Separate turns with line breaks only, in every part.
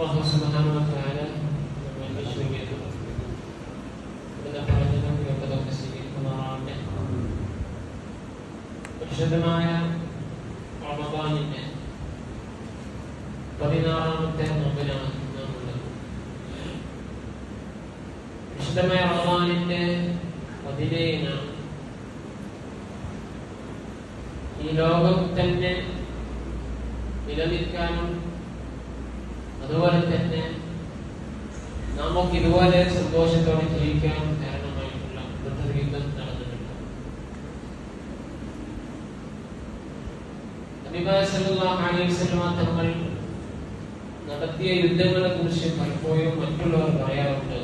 അള്ളാഹു സുബ്ഹാനഹു വ തആല നമ്മെ വിശ്വസിക്കുന്നു ഇതിന്റെ പ്രവചനം കേട്ടതൊക്കെ സ്വീകരിക്കുമാറാവട്ടെ പരിശുദ്ധമായ റമദാനിന്റെ പതിനാറാമത്തെ നോമ്പിനാണ് നാം ഉള്ളത് വിശുദ്ധമായ റമദാനിന്റെ പതിനേഴിനാണ് ഈ ലോകം തന്നെ നിലനിൽക്കാനും അതുപോലെ തന്നെ നമുക്ക് ഇതുപോലെ സന്തോഷത്തോടെ ജീവിക്കാൻ കാരണമായിട്ടുള്ള യുദ്ധം നടന്നിട്ടുണ്ട്. നടത്തിയ യുദ്ധങ്ങളെ കുറിച്ച് പലപ്പോഴും മറ്റുള്ളവർ പറയാറുണ്ട്.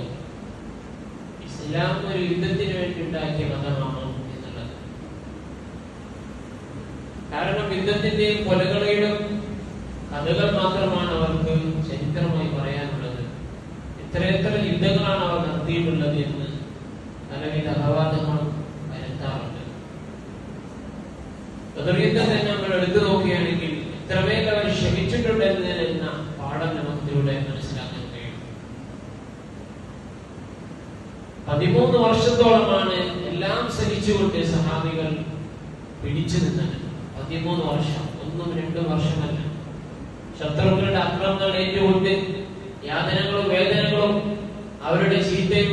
ഇസ്ലാം ഒരു യുദ്ധത്തിന് വേണ്ടി ഉണ്ടാക്കിയ മതമാണോ എന്നുള്ളത്. കാരണം യുദ്ധത്തിന്റെയും കൊലകളുടെയും കഥകൾ മാത്രമാണ് അവർക്ക് ചരിത്രമായി പറയാനുള്ളത്. എത്രയെത്ര യുദ്ധങ്ങളാണ് അവർ നടത്തിയിട്ടുള്ളത് എന്ന് പലവിധ അപവാദങ്ങളും വരുത്താറുണ്ട്. യുദ്ധം തന്നെ നമ്മൾ എടുത്തു നോക്കുകയാണെങ്കിൽ എത്രമേൽ അവർ ക്ഷമിച്ചിട്ടുണ്ട് എന്ന പാഠം നമുക്കിലൂടെ മനസ്സിലാക്കാൻ കഴിയും. പതിമൂന്ന് വർഷത്തോളമാണ് എല്ലാം സഹിച്ചുകൊണ്ട് സഹാബികൾ പിടിച്ചു നിന്നത്. പതിമൂന്ന് വർഷം ഒന്നും രണ്ടും വർഷമല്ല. ശത്രുക്കളുടെ അക്രമങ്ങൾ ഏറ്റുകൊണ്ട് യാതനകളും വേദനകളും അവരുടെ ചീത്തയും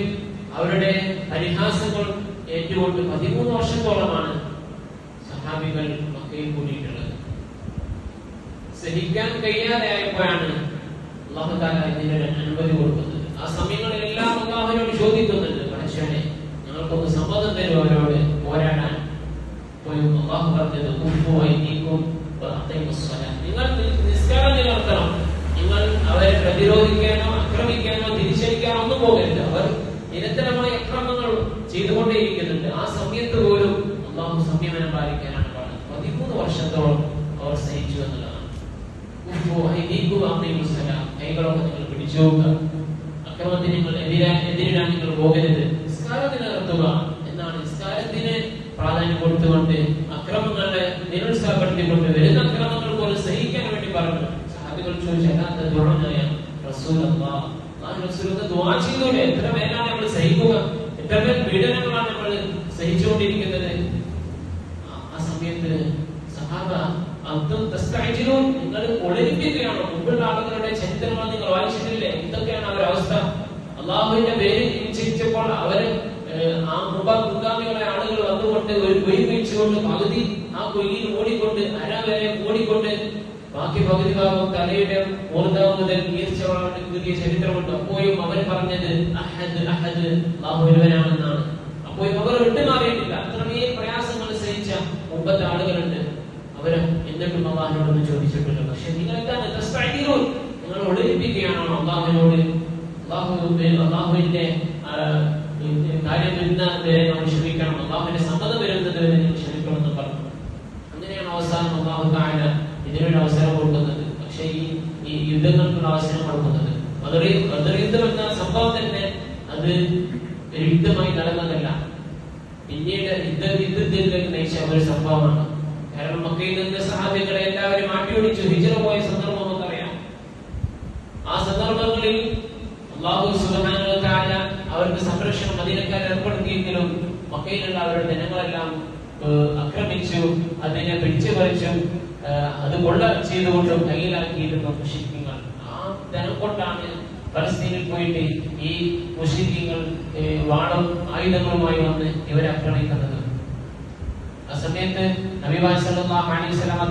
അവരുടെ പരിഹാസങ്ങളും ഏറ്റുകൊണ്ട് പതിമൂന്ന് വർഷത്തോളമാണ് സഹാബികൾ മക്കയിൽ കൂടിയിട്ടുള്ളത്. സഹിക്കാൻ കഴിയാതെ ആയപ്പോഴാണ് അള്ളാഹുദാല ഇതിനൊരു അനുമതി കൊടുക്കുന്നത് ആ സമയങ്ങളിലെല്ലാം അള്ളാഹുവിനോട് ചോദിക്കുന്നുണ്ട് പഠിച്ചവനെ ഞങ്ങൾക്കൊന്ന് സമ്മതം തരും അവരോട് പോരാടാൻ അപ്പോൾ അള്ളാഹു പറഞ്ഞത് ഉപ്പു വൈദ്യക്കും നിങ്ങൾ നിസ്കാരം നിലനിർത്തണം നിങ്ങൾ അവരെ പ്രതിരോധിക്കാനോ ആക്രമിക്കാനോ തിരിച്ചടിക്കാനോ ഒന്നും പോകരുത്. അവർ നിരന്തരമായ അക്രമങ്ങൾ ചെയ്തുകൊണ്ടേയിരിക്കുന്നുണ്ട്. ആ സമയത്ത് പോലും അള്ളാഹു സംയമനം പാലിക്കാനാണ് പറഞ്ഞത്. പതിമൂന്ന് വർഷത്തോളം അവർ സഹിച്ചു എന്നുള്ളതാണ് കൈകളൊക്കെ നിങ്ങൾ പിടിച്ചു നോക്കുക. അക്രമത്തിന് നിങ്ങൾ എതിരാ എതിരിടാൻ നിങ്ങൾ പോകരുത്. നിസ്കാരം നിർത്തുക എന്നാണ്. നിസ്കാരത്തിന് പ്രാധാന്യം കൊടുത്തുകൊണ്ട് അക്രമങ്ങളെ നിരുത്സാഹപ്പെടുത്തിക്കൊണ്ട് വരുന്ന അക്രമങ്ങൾ പോലും സഹിക്കാൻ വേണ്ടി പറഞ്ഞു സാധുക്കൾ ചോദിച്ചു യഥാർത്ഥ ദുഃഖനായ റസൂൽ ചെയ്തൂടെ എത്ര പേരാണ് നമ്മൾ സഹിക്കുക? എത്ര പേർ പീഡനങ്ങളാണ് നമ്മൾ സഹിച്ചുകൊണ്ടിരിക്കുന്നത്? ആ സമയത്ത് സഹാബ അബ്ദുൽ തസ്തഅജിലൂൻ നിങ്ങൾ ഒളിപ്പിക്കുകയാണോ മുമ്പുള്ള ആളുകളുടെ ചരിത്രങ്ങൾ നിങ്ങൾ വായിച്ചിട്ടില്ലേ? എന്തൊക്കെയാണ് അവരുടെ അവസ്ഥ? അള്ളാഹുവിന്റെ പേര് നിശ്ചയിച്ചപ്പോൾ അവർ ആ മുമ്പ മുൻഗാമികളെ ആളുകൾ വന്നുകൊണ്ട് ഒരു കുഴി വീഴ്ചകൊണ്ട് പകുതി ആ കുഴിയിൽ ഓടിക്കൊണ്ട് അര വരെ ഓടിക്കൊണ്ട് ബാക്കി പകുതി ഭാഗം തലയുടെ മൂർധാവ് മുതൽ കീറിയ ചരിത്രമുണ്ട്. അപ്പോഴും അവർ പറഞ്ഞത് അഹദ് അഹദ് ബാഹുരുവനാണെന്നാണ് അപ്പോഴും അവർ വിട്ടുമാറിയിട്ടില്ല അത്രമേ പ്രയാസങ്ങൾ സഹിച്ച മുമ്പത്തെ ആളുകളുണ്ട്. അവർ എന്നിട്ടും അള്ളാഹിനോടൊന്ന് ചോദിച്ചിട്ടുണ്ട് പക്ഷെ നിങ്ങൾ എന്താണ് നിങ്ങൾ ഒളിപ്പിക്കുകയാണോ അള്ളാഹുവിനോട് അള്ളാഹു കാര്യം വരുന്ന വരെ നമ്മൾ ക്ഷമിക്കണം അള്ളാഹുവിന്റെ സമ്മതം വരുന്നത് വരെ നിങ്ങൾ ക്ഷമിക്കണം എന്ന് പറഞ്ഞു അങ്ങനെയാണ് അവസാനം അള്ളാഹു താഴ ഇതിനൊരു അവസരം കൊടുക്കുന്നത് പക്ഷേ ഈ ഈ യുദ്ധങ്ങൾക്കുള്ള അവസരം കൊടുക്കുന്നത്. യുദ്ധം എന്ന സംഭവം തന്നെ അത് യുദ്ധമായി നടന്നതല്ല. പിന്നീട് യുദ്ധ യുദ്ധത്തിലേക്ക് നയിച്ച ഒരു സംഭവമാണ്. കാരണം മക്കയിൽ നിന്ന് സഹാബികളെ എല്ലാവരും മാറ്റിയൊടിച്ചു ഹിജറ പോയ സന്ദർഭം നമുക്കറിയാം. ആ സന്ദർഭങ്ങളിൽ അള്ളാഹു സുബ്ഹാനഹു തആല അവർക്ക് സംരക്ഷണം മദീനക്കാർ ഏർപ്പെടുത്തിയെങ്കിലും മക്കയിലുള്ള അവരുടെ ജനങ്ങളെല്ലാം ആക്രമിച്ചു അതിനെ പിടിച്ചു പറിച്ചു അത് കൊള്ള ചെയ്തുകൊണ്ടും കയ്യിലാക്കിയിരുന്നു മുഷിക്കുങ്ങൾ. ആ ധനം കൊണ്ടാണ് പലസ്തീനിൽ പോയിട്ട് ഈ മുഷിക്കുങ്ങൾ വാളും ആയുധങ്ങളുമായി വന്ന് ഇവരെ ആക്രമിക്കുന്നത്. ആ സമയത്ത്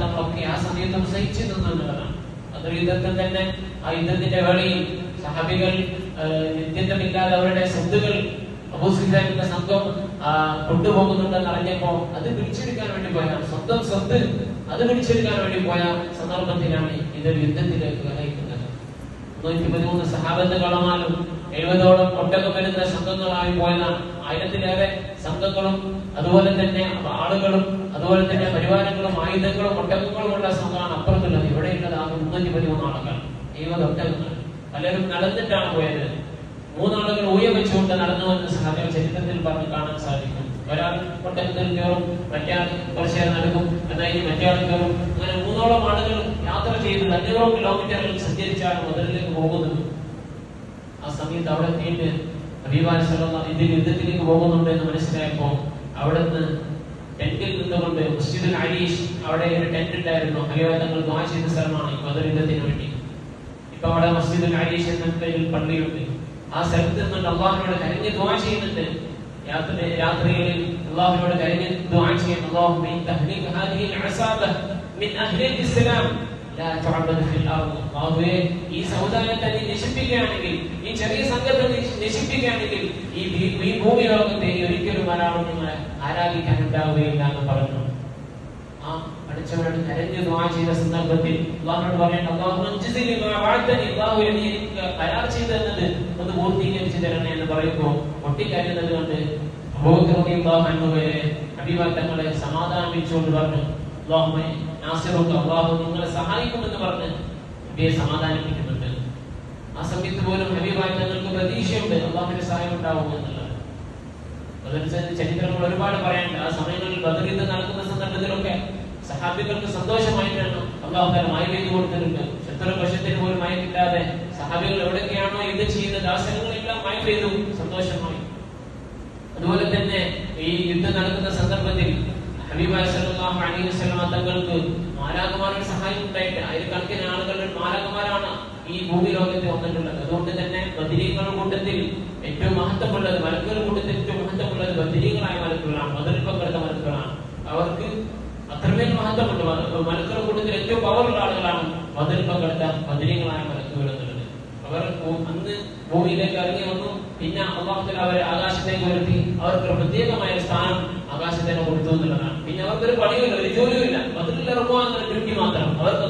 തങ്ങളൊക്കെ ആ സമയത്ത് സഹിച്ചു നിന്നുള്ളതാണ് അതൊരു യുദ്ധത്തിൽ തന്നെ ആ യുദ്ധത്തിന്റെ വേളയിൽ സഹാബികൾ നിത്യന്തമില്ലാതെ അവരുടെ സ്വത്തുകൾ അബൂസുഫിയാന്റെ സംഘം കൊണ്ടുപോകുന്നുണ്ടെന്ന് അറിഞ്ഞപ്പോ അത് പിടിച്ചെടുക്കാൻ വേണ്ടി പോയതാണ്. സ്വന്തം സ്വത്ത് അത് പിടിച്ചെടുക്കാൻ വേണ്ടി പോയ സന്ദർഭത്തിലാണ് ഇതൊരു യുദ്ധത്തിലേക്ക് നയിക്കുന്നത്. നൂറ്റി പതിമൂന്ന് എഴുപതോളം ഒട്ടകം വരുന്ന സംഘങ്ങളായി പോയ ആയിരത്തിലേറെ സംഘങ്ങളും അതുപോലെ തന്നെ ആളുകളും അതുപോലെ തന്നെ പരിവാരങ്ങളും ആയുധങ്ങളും ഒട്ടകങ്ങളും ഉള്ള സംഘമാണ് അപ്പുറത്തുള്ളത്. ഇവിടെയുള്ളത് ആ മുന്നൂറ്റി പതിമൂന്ന് ആളുകൾ. എഴുപത് ഒട്ടകങ്ങൾ. പലരും നടന്നിട്ടാണ് പോയത്. മൂന്നാളുകൾ ഊയ വെച്ചുകൊണ്ട് നടന്നു വന്ന സഹാബികൾ ചരിത്രത്തിൽ പറഞ്ഞ് കാണാൻ സാധിക്കും. ഒരാൾ ഒട്ടകത്തിൽ കയറും മറ്റേ കുറച്ചേരം നടക്കും. അത് കഴിഞ്ഞ് മറ്റേ അങ്ങനെ മൂന്നോളം ആളുകൾ യാത്ര ചെയ്ത് അഞ്ഞൂറോ കിലോമീറ്ററുകൾ സഞ്ചരിച്ചാണ് ബദറിലേക്ക് പോകുന്നത്. ആ സമയത്ത് അവിടെ എത്തിയിട്ട് സല്ലല്ലാഹു ഇതിൽ യുദ്ധത്തിലേക്ക് പോകുന്നുണ്ട് എന്ന് മനസ്സിലായപ്പോ അവിടുന്ന് ടെന്റിൽ നിന്നുകൊണ്ട് മസ്ജിദുൽ അലീഷ് അവിടെ ഒരു ടെന്റ് ഉണ്ടായിരുന്നു. തങ്ങൾ ദ്വാ ചെയ്ത സ്ഥലമാണ് ഈ ബദർ യുദ്ധത്തിന് വേണ്ടി. ഇപ്പൊ അവിടെ മസ്ജിദുൽ അലീഷ് എന്ന പേരിൽ പള്ളിയുണ്ട്. ആ സ്ഥലത്ത് നിന്നുകൊണ്ട് അള്ളാഹിനോട് കരഞ്ഞ് ദ്വാ ചെയ്യുന്നുണ്ട് രാത്രി രാത്രിയിൽ അള്ളാഹിനോട് കരഞ്ഞ് ദുആ ചെയ്യുന്നു അല്ലാഹുമ്മ ഇൻ തഹ്ലിക ഹാദിഹിൽ അസാബ മിൻ അഹ്ലിൽ ഇസ്ലാം. ലാ തുഅബദ് ഫിൽ അർദ്. അല്ലാഹുവേ ഈ സമുദായത്തെ നീ നശിപ്പിക്കുകയാണെങ്കിൽ ഈ ചെറിയ സംഘത്തെ നീ നശിപ്പിക്കുകയാണെങ്കിൽ ഈ ഈ ഭൂമി ലോകത്തെ ഒരിക്കലും ഒരാളൊന്നും ആരാധിക്കാൻ ഉണ്ടാവുകയില്ല എന്ന് പറഞ്ഞു. ആ പഠിച്ചവരോട് കരഞ്ഞു ദുആ ചെയ്ത സന്ദർഭത്തിൽ അള്ളാഹുനോട് പറയണം അള്ളാഹു അൻജിസിനി മാ വഅദനി അല്ലാഹു നീ എനിക്ക് കരാർ ചെയ്തു തന്നത് ഒന്ന് പൂർത്തീകരിച്ചു തരണേ എന്ന് പറയുമ്പോൾ പൊട്ടിക്കരയുന്നത് കൊണ്ട് തങ്ങളെ സമാധാനിപ്പിച്ചുകൊണ്ട് പറഞ്ഞു അള്ളാഹുമേ നാസിറുക്ക് അള്ളാഹു നിങ്ങളെ സഹായിക്കുമെന്ന് പറഞ്ഞ് നബിയെ സമാധാനിപ്പിക്കുന്നുണ്ട്. ആ സമയത്ത് പോലും ഹബീബായി തങ്ങൾക്ക് പ്രതീക്ഷയുണ്ട് അള്ളാഹുവിന്റെ സഹായം ഉണ്ടാവും എന്നുള്ളത് അതനുസരിച്ച് ചരിത്രങ്ങൾ ഒരുപാട് പറയാനുണ്ട്. ആ സമയങ്ങളിൽ യുദ്ധം നടക്കുന്ന സന്ദർഭത്തിലൊക്കെ സഹാബികൾക്ക് സന്തോഷമായിട്ടാണ് അള്ളാഹു താല മായ കൊടുത്തിട്ടുണ്ട്. ശത്രു ശത്രുപക്ഷത്തിന് പോലും മയക്കില്ലാതെ സഹാബികൾ എവിടെയൊക്കെയാണോ ഇത് ചെയ്യുന്നത് ആ സ്ഥലങ്ങളെല്ലാം മയ പെയ്തു സന്തോഷമായി അതുപോലെ തന്നെ ഈ യുദ്ധം നടക്കുന്ന സന്ദർഭത്തിൽ ഹബീബായ് സല്ലല്ലാഹു അലൈഹി വസല്ലം തങ്ങൾക്ക് മാലാകുമാരുടെ സഹായം ഉണ്ടായിട്ട് ആയിരക്കണക്കിന് ആളുകളുടെ മാലാകുമാരാണ് ഈ ഭൂമി ലോകത്ത് വന്നിട്ടുള്ളത്. അതുകൊണ്ട് തന്നെ ബദിരീങ്ങളുടെ കൂട്ടത്തിൽ ഏറ്റവും മഹത്വമുള്ളത് മലക്കുകൾ കൂട്ടത്തിൽ ഏറ്റവും മഹത്വമുള്ളത് ബദിരീകളായ മലക്കുകളാണ് മതിൽ പങ്കെടുത്ത മലക്കുകളാണ് അവർക്ക് അത്രമേൽ മഹത്വമുണ്ട്. മലക്കുകൾ കൂട്ടത്തിൽ ഏറ്റവും പവറുള്ള ആളുകളാണ് മതിൽ പങ്കെടുത്ത ബദിരീകളായ മലക്കുകൾ എന്നുള്ളത്. അവർ അന്ന് ഭൂമിയിലേക്ക് ഇറങ്ങി വന്നു. പിന്നെ അള്ളാഹുത്തല അവരെ ആകാശത്തേക്ക് ഉയർത്തി. അവർക്ക് പ്രത്യേകമായ സ്ഥാനം ആകാശത്തേക്ക് കൊടുത്തു എന്നുള്ളതാണ് പിന്നെ അവർക്കൊരു പണിയുമില്ല ഒരു ജോലിയുമില്ല. അതിലുള്ള ഡ്യൂട്ടി മാത്രം. അവർക്ക്